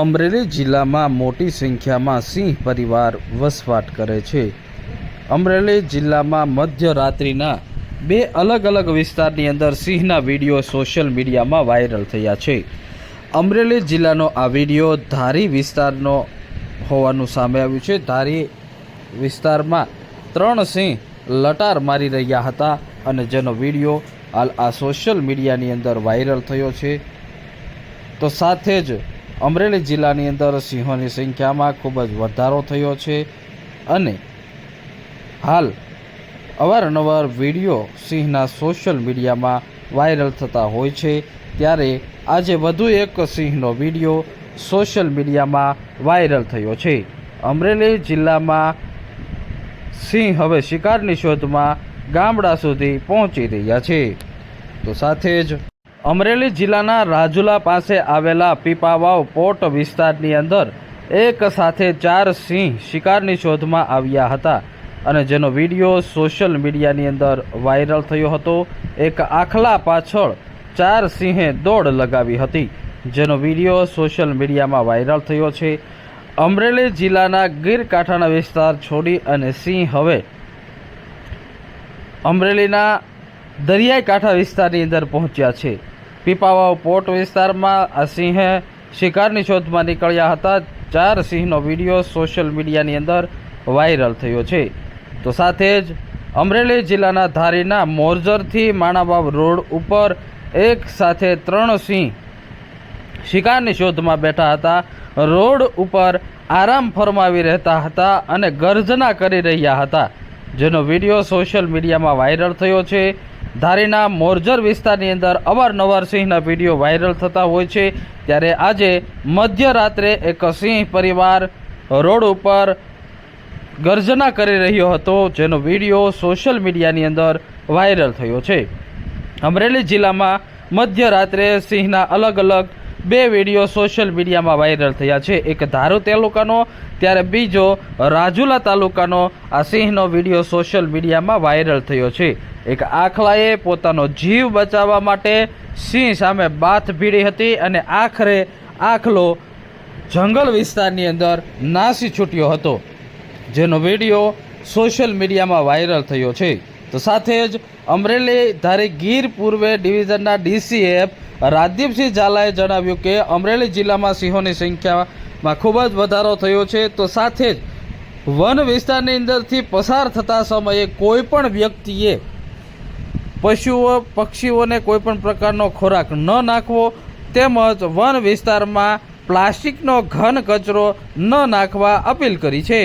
અમરેલી જિલ્લામાં મોટી સંખ્યામાં સિંહ પરિવાર વસવાટ કરે છે. અમરેલી જિલ્લામાં મધ્યરાત્રિના બે અલગ અલગ વિસ્તારની અંદર સિંહના વીડિયો સોશિયલ મીડિયામાં વાયરલ થયા છે. અમરેલી જિલ્લાનો આ વીડિયો ધારી વિસ્તારનો હોવાનું સામે આવ્યું છે. ધારી વિસ્તારમાં ત્રણ સિંહ લટાર મારી રહ્યા હતા અને જેનો વીડિયો હાલ આ સોશિયલ મીડિયાની અંદર વાયરલ થયો છે. તો સાથે જ અમરેલી જિલ્લાની અંદર સિંહોની સંખ્યામાં ખૂબ જ વધારો થયો છે અને હાલ અવારનવાર વીડિયો સિંહના સોશિયલ મીડિયામાં વાયરલ થતા હોય છે. ત્યારે આજે વધુ એક સિંહનો વીડિયો સોશિયલ મીડિયામાં વાયરલ થયો છે. અમરેલી જિલ્લામાં સિંહ હવે શિકારની શોધમાં ગામડા સુધી પહોંચી રહ્યા છે. તો સાથે જ અમરેલી જિલ્લાના રાજુલા પાસે આવેલા પીપાવાવ પોર્ટ વિસ્તારની અંદર એક સાથે ચાર સિંહ શિકારની શોધમાં આવ્યા હતા અને જેનો વીડિયો સોશિયલ મીડિયાની અંદર વાયરલ થયો હતો. એક આખલા પાછળ ચાર સિંહે દોડ લગાવી હતી, જેનો વીડિયો સોશિયલ મીડિયામાં વાયરલ થયો છે. અમરેલી જિલ્લાના ગીર કાંઠાના વિસ્તાર છોડી અને સિંહ હવે અમરેલીના દરિયાઈ કાંઠા વિસ્તારની અંદર પહોંચ્યા છે. પીપાવાવ પોર્ટ વિસ્તારમાં આ સિંહે શિકારની શોધમાં નીકળ્યા હતા. ચાર સિંહનો વીડિયો સોશિયલ મીડિયાની અંદર વાયરલ થયો છે. તો સાથે જ અમરેલી જિલ્લાના ધારીના મોરજરથી માણાબાવ રોડ ઉપર એક સાથે ત્રણ સિંહ શિકારની શોધમાં બેઠા હતા. રોડ ઉપર આરામ ફરમાવી રહેતા હતા અને ગર્જના કરી રહ્યા હતા. જેનો વીડિયો સોશિયલ મીડિયામાં વાયરલ થયો છે. ધારીના મોરજર વિસ્તારની અંદર અવારનવાર સિંહના વીડિયો વાયરલ થતા હોય છે. ત્યારે આજે મધ્યરાત્રે એક સિંહ પરિવાર રોડ ઉપર ગર્જના કરી રહ્યો હતો, જેનો વીડિયો સોશિયલ મીડિયાની અંદર વાયરલ થયો છે. અમરેલી જિલ્લામાં મધ્યરાત્રે સિંહના અલગ અલગ બે વીડિયો સોશિયલ મીડિયામાં વાયરલ થયા છે. એક ધારો તાલુકાનો, ત્યારે બીજો રાજુલા તાલુકાનો આ સિંહનો વીડિયો સોશિયલ મીડિયામાં વાયરલ થયો છે. એક આખલાએ પોતાનો જીવ બચાવવા માટે સિંહ સામે બાથ ભીડી હતી અને આખરે આખલો જંગલ વિસ્તારની અંદર નાસી છૂટ્યો હતો, જેનો વીડિયો સોશિયલ મીડિયામાં વાયરલ થયો છે. તો સાથે જ અમરેલી ધારી ગીર પૂર્વે ડિવિઝનના ડીસીએફ રાજદીપસિંહ ઝાલાએ જણાવ્યું કે અમરેલી જિલ્લામાં સિંહોની સંખ્યામાં ખૂબ જ વધારો થયો છે. તો સાથે જ વન વિસ્તારની અંદરથી પસાર થતા સમયે કોઈ પણ વ્યક્તિએ પશુઓ, પક્ષીઓને કોઈપણ પ્રકારનો ખોરાક ન નાખવો, તેમજ વન વિસ્તારમાં પ્લાસ્ટિકનો ઘન કચરો ન નાખવા અપીલ કરી છે.